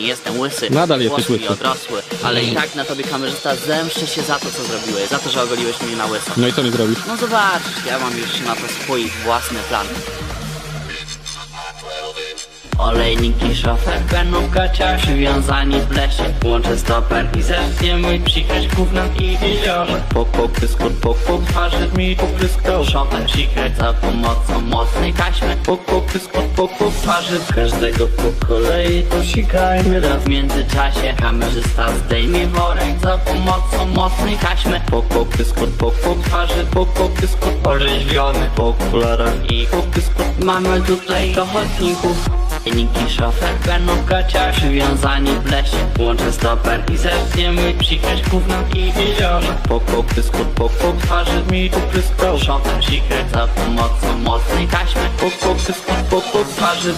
nie jestem łysy. Nadal jesteś Włoski łysy. odrosły, ale i tak na tobie kamerzysta zemszczę się za to, co zrobiłeś, za to, że ogoliłeś mnie na łyso. No i co mi zrobisz? No zobacz, ja mam już na to swój własny plan. Olejnik i szofer będą w gaciach Przywiązani w lesie Łączę stoper i zerknie mój Psikać gównem i jeziorze pok, pyskut, pok, pok Twarzy mi popryskał Szofer sikać za pomocą mocnej taśmy. Pok, pok, pyskut, pok, pok Twarzy każdego po kolei To sikajmy raz w międzyczasie. Kamerzysta zdejmie worek Za pomocą mocnej taśmy. Pok, pok, pyskut, pok, pok Twarzy pok, pyskut Orzeźwiony po okularach i pok, pyskut Mamy tutaj ochotników Niki szofer będą gaciach Przywiązani w lesie. Łączę stoper i zerknie mój Psikać gównem i jeziorze Pok, pok, pyskut, pok, pok Twarzy mi popryskał Szofer sikać za pomocą mocnej taśmy. Pok, pok, pyskut, pok, pok Twarzy